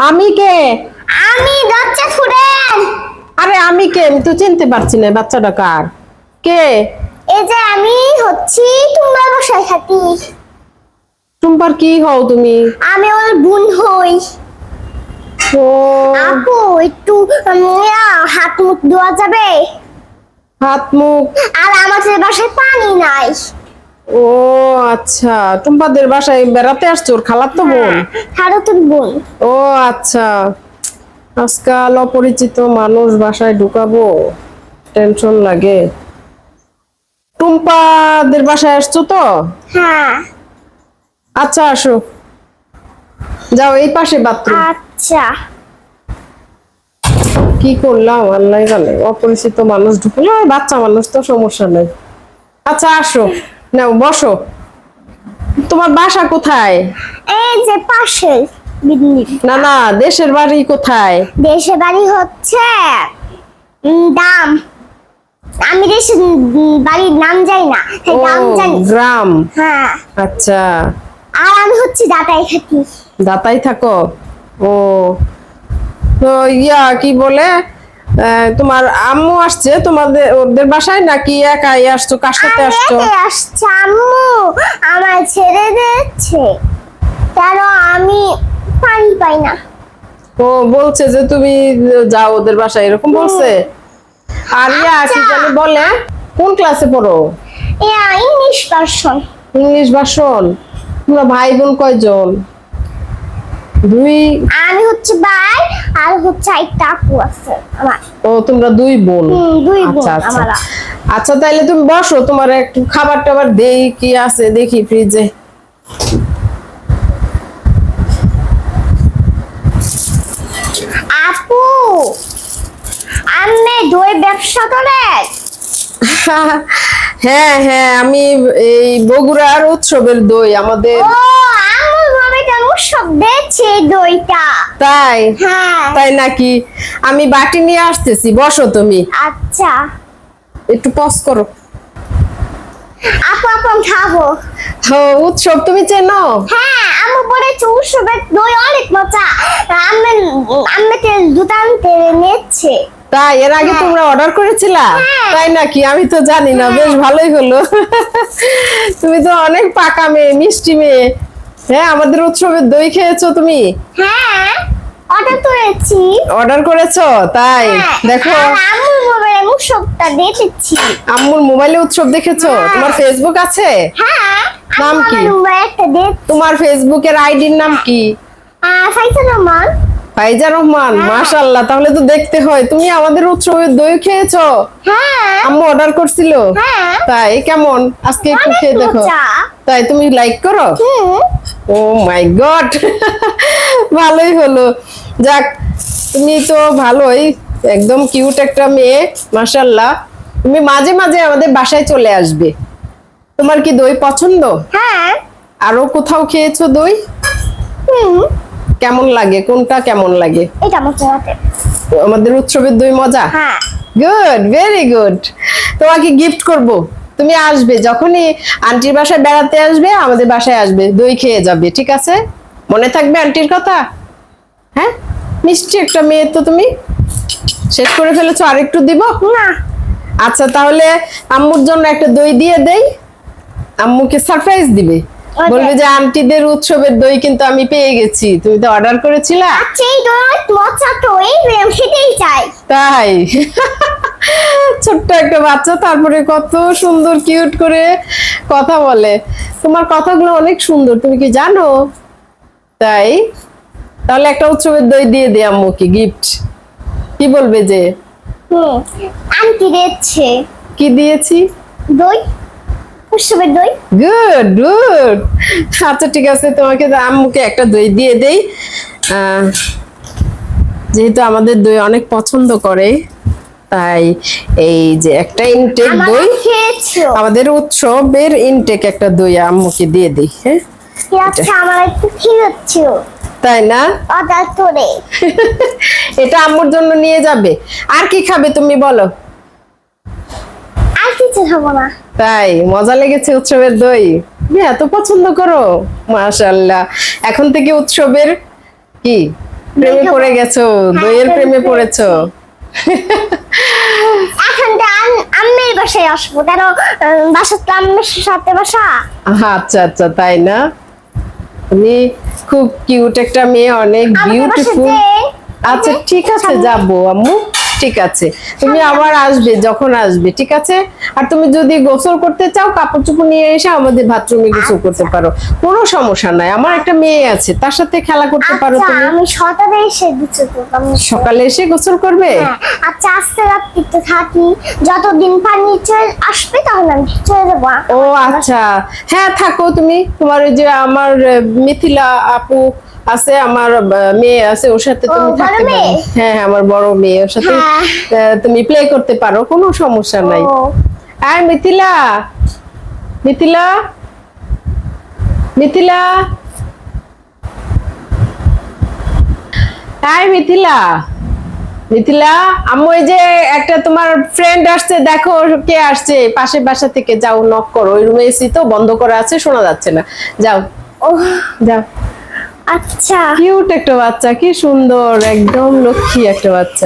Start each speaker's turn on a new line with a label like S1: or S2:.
S1: আমি কে?
S2: আমি দরজা ফুরেন
S1: আরে আমি কে? আমি তো চিনতে পারছি না বাচ্চাটা কার? কে?
S2: এই যে আমি হচ্ছি তোমার বাসায় থাকি
S1: টুম্পার কি হও তুমি?
S2: আমি ওর বোন হই।
S1: ও।
S2: আপু একটু হাত মুখ ধোয়া যাবে?
S1: হাত মুখ।
S2: আর আমাদের বাসায় পানি নাই।
S1: ও আচ্ছা। টুম্পাদের বাসায় বেড়াতে আসছো? ওর খালার তো বোন?
S2: হারো তোর বোন।
S1: ও আচ্ছা। আজকাল অপরিচিত মানুষ বাসায় ঢুকাবো? টেনশন লাগে। টুম্পাদের বাসায় আসছো তো?
S2: হ্যাঁ।
S1: আচ্ছা আসো। যাও এই পাশে বাথরুম।
S2: আচ্ছা।
S1: কি করলাম? আল্লাহ জানে। অপরিচিত মানুষ ঢুকলো বাচ্চা মানুষ তো সমস্যা নেই। আচ্ছা আসো। নাও বসো। তোমার বাসা কোথায়?
S2: এই যে পাশে
S1: না না দেশের বাড়ি কোথায়?
S2: দেশে বাড়ি হচ্ছে দাম আমি দেশে উম, বাড়ির নাম জানি না
S1: ও
S2: জানি।
S1: গ্রাম।
S2: হ্যাঁ।
S1: আচ্ছা।
S2: আর আমি হচ্ছে দাতাই থাকি
S1: দাতাই থাকো? ও। তো ইয়া কি বলে? তোমার আম্মু আসছে তোমাদের ওদের বাসায় নাকি একাই আসছো কার সাথে আসছো?
S2: আসছি আম্মু। আমার ছেড়ে দিচ্ছে কেন আমি পানি পাই না।
S1: ও বলছে যে তুমি যাও ওদের বাসায় এরকম বলছে? আর ইয়া কি
S2: আচ্ছা।
S1: জানি বলে কোন ক্লাসে পড়ো?
S2: ইয়া ইংলিশ ভার্সন।
S1: ইংলিশ ভাষণ তোমরা ভাই বোন কয়জন? দুই
S2: আমি হচ্ছে ভাই আর হচ্ছে একটা আপু আছে আমার।
S1: ও তোমরা দুই বোন।
S2: দুই বোন
S1: আচ্ছা আচ্ছা।
S2: আমরা।
S1: আচ্ছা তাইলে তুমি বসো তোমার একটু খাবার টাবার দেই কি আছে দেখি ফ্রিজে
S2: আপু আমি দই ব্যবসা করে?
S1: হ্যাঁ হ্যাঁ আমি এই বগুড়ার উৎসবের দই আমাদের
S2: দেখছে এই দইটা।
S1: তাই?
S2: হ্যাঁ।
S1: তাই নাকি? আমি বাটি নিয়ে আসতেছি বসো তুমি।
S2: আচ্ছা।
S1: একটু পজ করো।
S2: আপু আপু খাব।
S1: উৎসব তুমি চেনো?
S2: হ্যাঁ আমি বলেছি উৎসবের দই অনেক মজা। আমি আমাকে দোকান থেকে নিচ্ছে
S1: তাই এর আগে
S2: হ্যাঁ।
S1: তোমরা অর্ডার করেছিলা?
S2: হ্যাঁ।
S1: তাই নাকি? আমি তো জানি না বেশ ভালোই হলো। তুমি তো অনেক পাকা মেয়ে মিষ্টি মেয়ে। হ্যাঁ আমাদের উৎসবের দই খেয়েছো তুমি?
S2: হ্যাঁ। অর্ডার করেছি।
S1: অর্ডার করেছ? তাই?
S2: হ্যাঁ,
S1: দেখো।
S2: আম্মুর আমি মোবাইলে উৎসবটা দেখেছি।
S1: আম্মুর মোবাইলে উৎসব দেখেছ?
S2: হ্যাঁ।
S1: তোমার ফেসবুক আছে?
S2: হ্যাঁ।
S1: নাম কি?
S2: দেখ
S1: তোমার ফেসবুকের আইডির নাম কি?
S2: ফাইসাল রহমান
S1: ফাইজা রহমান
S2: হ্যাঁ।
S1: মাশাআল্লাহ তাহলে তো দেখতে হয়। তুমি আমাদের উৎসবের দই খেয়েছো?
S2: হ্যাঁ।
S1: আম্মু অর্ডার করছিল?
S2: হ্যাঁ।
S1: তাই কেমন? আজকে একটু খেয়ে দেখো। তাই তুমি লাইক করো? ও মাই গড ভালোই হলো। যাক তুমি তো ভালোই একদম কিউট একটা মেয়ে মাশাল্লাহ তুমি মাঝে মাঝে আমাদের বাসায় চলে আসবে। তোমার কি দই পছন্দ?
S2: হ্যাঁ।
S1: আরও কোথাও খেয়েছো দই?
S2: হুম।
S1: কেমন লাগে? কোনটা কেমন লাগে?
S2: এটা আমার
S1: আমাদের উৎসবের দই মজা?
S2: হ্যাঁ।
S1: গুড ভেরি গুড তোমাকে গিফট করব। তুমি আসবে যখনই আন্টির বাসায় বেড়াতে আসবে আমাদের বাসায় আসবে দই খেয়ে যাবে ঠিক আছে? মনে থাকবে আন্টির কথা? হ্যাঁ? মিষ্টি একটা মেয়ে তো তুমি? শেষ করে ফেলেছো আর একটু দিব?
S2: না।
S1: আচ্ছা তাহলে আম্মুর জন্য একটা দই দিয়ে দেই। আম্মুকে সারপ্রাইজ দিবে. বলবে যে আন্টিদের উৎসবের দই কিন্তু আমি পেয়ে গেছি। তুমি তো অর্ডার করেছিলে?
S2: আচ্ছা এই দই মজা তো এই আমি চাই।
S1: তাই? ছোট্ট একটা বাচ্চা তারপরে কত সুন্দর কিউট করে কথা বলে। তোমার কথাগুলো অনেক সুন্দর তুমি কি জানো? তাই? তাহলে একটা উৎসবের দই দিয়ে দে আম্মুকে গিফট কি বলবে যে?
S2: হুম আন্টি দিচ্ছে
S1: কি দিয়েছি?
S2: দই। উৎসবের দই?
S1: গুড গুড আচ্ছা ঠিক আছে তোমাকে আম্মুকে একটা দই দিয়ে দেই। যেহেতু আমাদের দই অনেক পছন্দ করে তাই এই যে একটা ইনটেক দই আমাদের উৎসবের ইনটেক একটা দই আম্মুকে দিয়ে দিই হ্যাঁ?
S2: আচ্ছা আমার একটু খেয়েছো
S1: তাই না?
S2: অর্ডার করে।
S1: এটা আম্মুর জন্য নিয়ে যাবে। আর কি খাবে তুমি বলো?
S2: কিছু খাব না।
S1: তাই মজা লেগেছে উৎসবের দই। তুমি এত পছন্দ করো। মাশাল্লাহ এখন থেকে উৎসবের কি? প্রেমে পড়ে গেছো দইয়ের প্রেমে পড়েছো।
S2: এখন তো বাসায় আসব। কেন বাসা তো আম্মের সাথে বাসা?
S1: আচ্ছা আচ্ছা তাই না? তুমি খুব কিউট একটা মেয়ে অনেক বিউটিফুল আচ্ছা ঠিক আছে যাব আম্মু। ঠিক আছে। তুমি আবার আসবে যখন আসবে ঠিক আছে? আর তুমি যদি গোসল করতে চাও কাপড় চোপড় নিয়ে এসে আমাদের বাথরুমে গোসল করতে পারো। কোনো সমস্যা নাই। আমার একটা মেয়ে আছে তার সাথে খেলা করতে পারো
S2: আচ্ছা
S1: তুমি।
S2: আমি সকালে এসে দিচ্ছি তো
S1: সকালে এসে গোসল করবে?
S2: হ্যাঁ, আচ্ছা আজকে রাত্রিতে থাকি যতদিন পানি চলে আসবে তখন আমি চলে যাব।
S1: ও আচ্ছা। হ্যাঁ থাকো তুমি। তোমার ওই যে আমার মিথিলা আপু আছে আমার মেয়ে আছে ওর সাথে তুমি থাকতে পারো। হ্যাঁ হ্যাঁ আমার বড় মেয়ে ওর সাথে
S2: হ্যাঁ।
S1: তুমি প্লে করতে পারো কোনো সমস্যা নাই। আর মিথিলা মিথিলা মিথিলা। মিথিলা মিথিলা আম্মু এই যে একটা তোমার ফ্রেন্ড আসছে দেখো কে আসছে পাশের বাসা থেকে যাও নক করো। ওই রুমে এসি তো বন্ধ করা আছে শোনা যাচ্ছে না। যাও।
S2: ও।
S1: যাও।
S2: আচ্ছা।
S1: কিউট একটা বাচ্চা কি সুন্দর একদম লক্ষ্মী একটা বাচ্চা।